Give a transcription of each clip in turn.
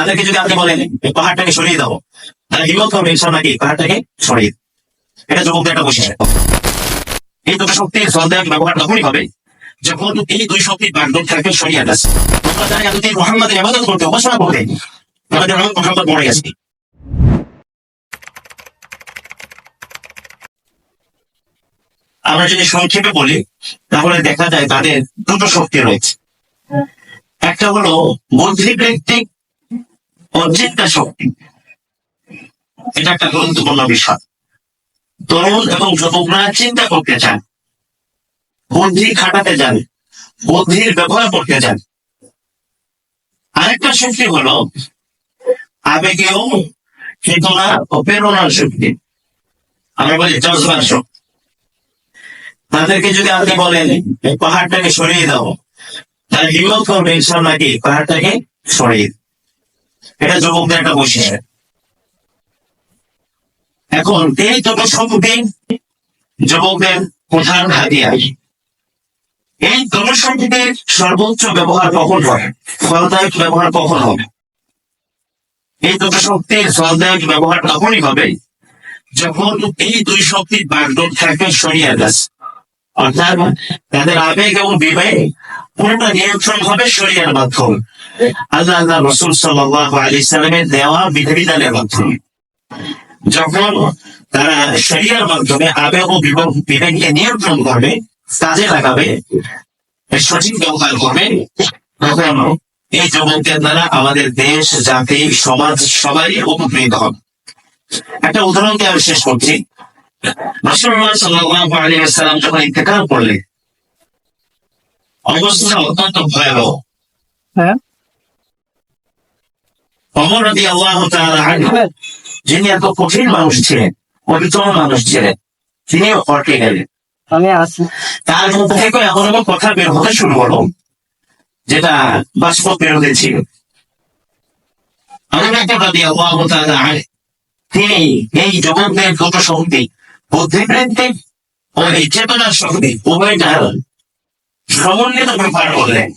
তাদেরকে যদি আপনি বলেন পাহাড়টাকে সরিয়ে দাও, তাহলে হিম্মত হবে? ইনশাল নাকি পাহাড়টাকে সরিয়ে। এটা যুবকদের একটা বৈশিষ্ট্য। এই দুটো শক্তির সন্দেহ ব্যবহার তখনই হবে যখন এই দুই শক্তির বাগদর থাকে সরিয়ে গেছে তোমরা যারা এতদিন মোহাম্মদের ইবাদত করতে, উপাসনা করতে তোমাদের নাম মোহাম্মদ মরে গেছে আমরা যদি সংক্ষেপে বলি, তাহলে দেখা যায় তাদের দুটো শক্তি রয়েছে। একটা হলো বুদ্ধিবৃত্তিক ও চিন্তা শক্তি। এটা একটা গুরুত্বপূর্ণ বিষয়। তরুণ এবং যুবকরা চিন্তা করতে চান। বুদ্ধি খাটাতে যান বুদ্ধির ব্যবহার করতে চান। আরেকটা শক্তি হলো আবেগেও চেতনা ও প্রেরণার শক্তি। আমরা বলি জজবার শক্তি। তাদেরকে যদি আপনি বলেন পাহাড়টাকে সরিয়ে দাও। তাহলে হিম্মত করবে নাকি পাহাড়টাকে সরিয়ে। এটা যুবকদের একটা বৈশিষ্ট্য। এখন এই শক্তি যুবকদের প্রধান হাতিয়ার এই শক্তির সর্বোচ্চ ব্যবহার কখন হয়? ফলদায়ক ব্যবহার কখন হবে? এই দুটো শক্তির ফলদায়ক ব্যবহার তখনই হবে যখন এই দুই শক্তির বাগডোর থাকে সরিয়ে গেছে অর্থাৎ তাদের আবেগ এবং বিবেক পুরোটা নিয়ন্ত্রণ হবে শরিয়ার মাধ্যমে। আল্লাহ আল্লাহ রসুল সাল্লাহ আলি সালামের দেওয়া বিধিবিধানের মাধ্যমে যখন তারা শরিয়ার মাধ্যমে আবেগ ও বিবেক বিবেককে নিয়ন্ত্রণ করবে, কাজে লাগাবে, সঠিক ব্যবহার করবে, তখন এই যুবকদের দ্বারা আমাদের দেশ, জাতি, সমাজ সবাই উপকৃত হবে। একটা উদাহরণ দিয়ে আমি শেষ করছি। রাসূলুল্লাহ সাল্লাল্লাহু আলাইহি ওয়াসাল্লাম যখন ইন্তেকাল করলেন, অবস্থা অত্যন্ত ভয়াবহ। হ্যাঁ? অমর রবি আল্লাহ যিনি এত কঠিন মানুষ ছিলেন পবিত্র মানুষ ছিলেন তিনি হটে গেলেন। তার মধ্যে থেকে এমন এমন কথা বের হতে শুরু হলো যেটা বাস্তব বিরোধী ছিল। তিনি এই যুবকদের দুটো শক্তি বুদ্ধিবৃত্তিক ও এই চেতনার শক্তি উভয়টা সমন্বিত ব্যবহার করলেন।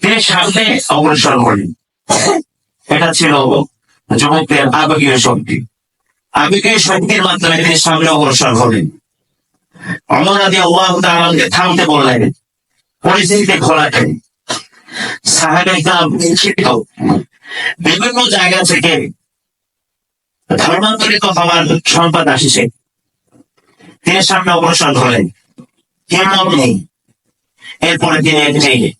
তিনি সামনে অগ্রসর করলেন। এটা ছিল যুবকদের আবেগীয় শক্তি। আবেগীয় শক্তির মাধ্যমে তিনি সামনে অগ্রসর হলেন। অমর আদি আল্লাহ তাআলাকে থামতে বললেন, পরিস্থিতিতে ঘোলাটেন বিভিন্ন জায়গা থেকে ধর্মান্তরিত হওয়ার সংবাদ আসছে। তিনি সামনে অগ্রসর হলেন। কেমন নেই। এরপরে তিনি একটি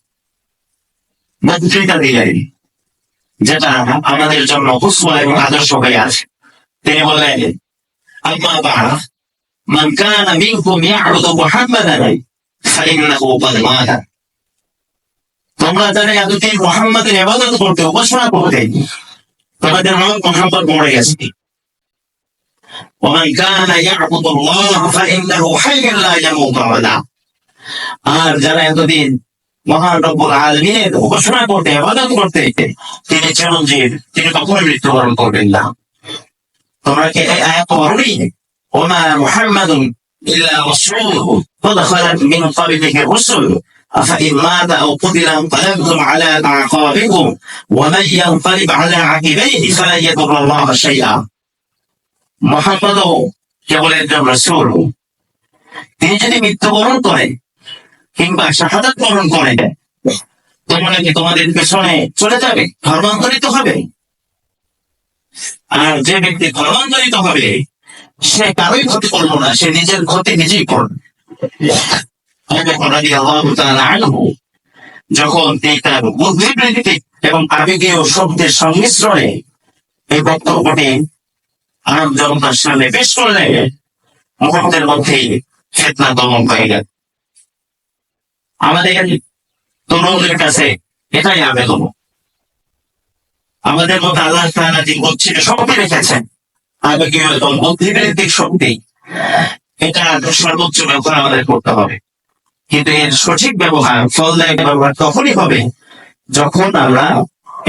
বক্তৃতা দিলেন। যেটা আমাদের জন্য হুসওয়া এবং আদর্শ হয়ে আছে তিনি বললেন আম্মা বা'দ মান কানা মিনকুম ইয়া'বুদু মুহাম্মাদান ফাইন্নাহু ক্বাদ মাতা তোমরা যারা এতদিন মুহাম্মাদের ইবাদত করতে উপাসনা করতে তোমাদের নাম মোহাম্মদ মরে গেছে ومن كان يعبد الله فإنه حي لا يموت أبدا আর যারা এতদিন মহান রব্বুল আলমিনের উপাসনা করতে ইবাদত করতে তিনি চিরঞ্জীব তিনি কখনোই মৃত্যুবরণ করবেন না তোমরা কি এই আয়াত পড়নি ওমা মুহাম্মাদুন ইল্লা রাসূলুন قد خلت من قبله الرسل أفإن مات أو قتل انقلبتم على أعقابكم ومن ينقلب على عقبيه فلن يضر الله شيئا মোহাম্মদও কেবল একজন রসুল তিনি যদি মৃত্যুবরণ করেন কিংবা শাহাদাত বরণ করেন তোমরা কি তোমাদের পেছনে চলে যাবে, ধর্মান্তরিত হবে। আর যে ব্যক্তি ধর্মান্তরিত হবে, সে কারোই ক্ষতি করল না, সে নিজের ক্ষতি নিজেই করবে। যখন তার বুদ্ধিবৃত্তিক এবং আবেগীয় শব্দের সংমিশ্রণে এই বক্তব্যটি আরব জনতার সামনে পেশ করলে মুহূর্তের মধ্যেই ফেতনা দমন হয়ে গেল। আমাদের তরুণদের কাছে এটাই আবেদন। আমাদের মধ্যে আল্লাহ তাআলা যে শক্তি রেখেছেন আবেগীয় এবং বুদ্ধিবৃত্তিক শক্তি, এটা সর্বোচ্চ ব্যবহার আমাদের করতে হবে। কিন্তু এর সঠিক ব্যবহার ফলদায়ক ব্যবহার তখনই হবে যখন আমরা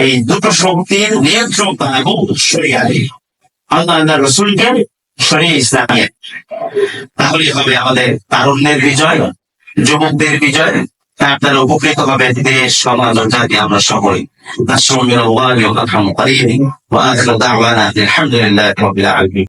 এই দুটো শক্তির নিয়ন্ত্রণ পাবো সরিয়ে আল্লাহ আল্লাহ রসুলকে সরিয়ে ইসলামিয়ে তাহলে হবে আমাদের তারুণ্যের বিজয়। যুবকদের বিজয় আপনারা উপকৃত হবেন দেশ, সমাজ ও জাতি আমরা সকলে আসসালামু আলাইকুম ওয়া করিম ওয়া দাওয়ানা আলহামদুলিল্লাহি রাব্বিল আলামিন।